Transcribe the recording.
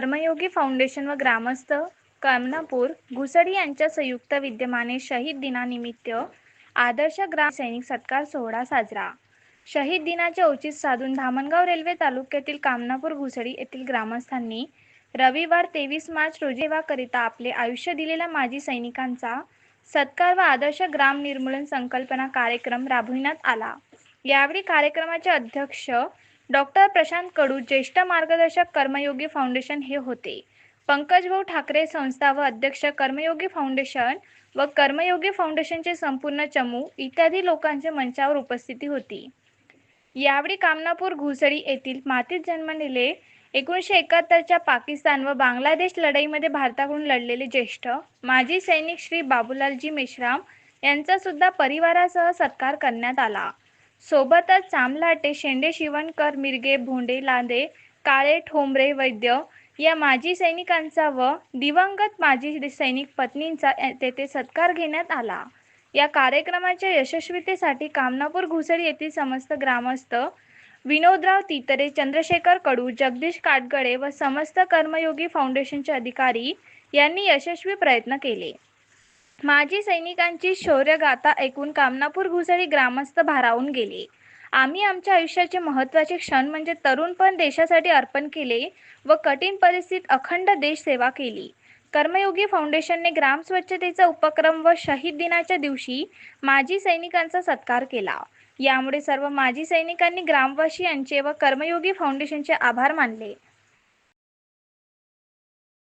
कर्मयोगी foundation व ग्रामस्थ कमनापूर घुसडी यांच्या संयुक्त विद्यमाने शहीद दिनानिमित्त आदर्श ग्राम सैनिक सत्कार सोहळा साजरा. शहीद दिनाचे औचित साधून धामणगाव रेल्वे तालुक्यातील कामनापूर घुसडी येथील ग्रामस्थांनी रविवार तेवीस मार्च रोजी सेवाकरिता आपले आयुष्य दिलेल्या माजी सैनिकांचा सत्कार व आदर्श ग्राम निर्मूलन संकल्पना कार्यक्रम राबविण्यात आला. यावेळी कार्यक्रमाचे अध्यक्ष डॉक्टर प्रशांत कडू ज्येष्ठ मार्गदर्शक कर्मयोगी फाउंडेशन हे होते. पंकजभाऊ ठाकरे संस्था व अध्यक्ष कर्मयोगी फाउंडेशन व कर्मयोगी फाउंडेशनचे संपूर्ण चमू इत्यादी लोकांच्या मंचावर उपस्थिती होती. यावेळी कामनापूर घुसडी येथील मातीत जन्मलेले एकोणीसशे एकाहत्तरच्या पाकिस्तान व बांगलादेश लढाईमध्ये भारताकडून लढलेले ज्येष्ठ माजी सैनिक श्री बाबूलालजी मेश्राम यांचा सुद्धा परिवारासह सत्कार करण्यात आला. सोबतच चामलाटे शेंडे शिवणकर मिरगे भोंडे लांदे काळे ठोंबरे वैद्य या माजी सैनिकांचा व दिवंगत माजी सैनिक पत्नींचा तेथे सत्कार घेण्यात आला. या कार्यक्रमाच्या यशस्वीतेसाठी कामनापूर घुसळ येथील समस्त ग्रामस्थ विनोदराव तितरे चंद्रशेखर कडू जगदीश काटगडे व समस्त कर्मयोगी फाउंडेशनचे अधिकारी यांनी यशस्वी प्रयत्न केले. माजी सैनिकांची शौर्यगाथा ऐकून कामनापूर घुसळी ग्रामस्थ भारावून गेले. आम्ही आमच्या आयुष्याचे महत्त्वाचे क्षण म्हणजे तरुणपण देशासाठी अर्पण केले व कठीण परिस्थितीत अखंड देश सेवा केली. कर्मयोगी फाउंडेशनने ग्राम स्वच्छतेचा उपक्रम व शहीद दिनाच्या दिवशी माजी सैनिकांचा सत्कार केला. यामुळे सर्व माजी सैनिकांनी ग्रामवासी यांचे व कर्मयोगी फाउंडेशनचे आभार मानले.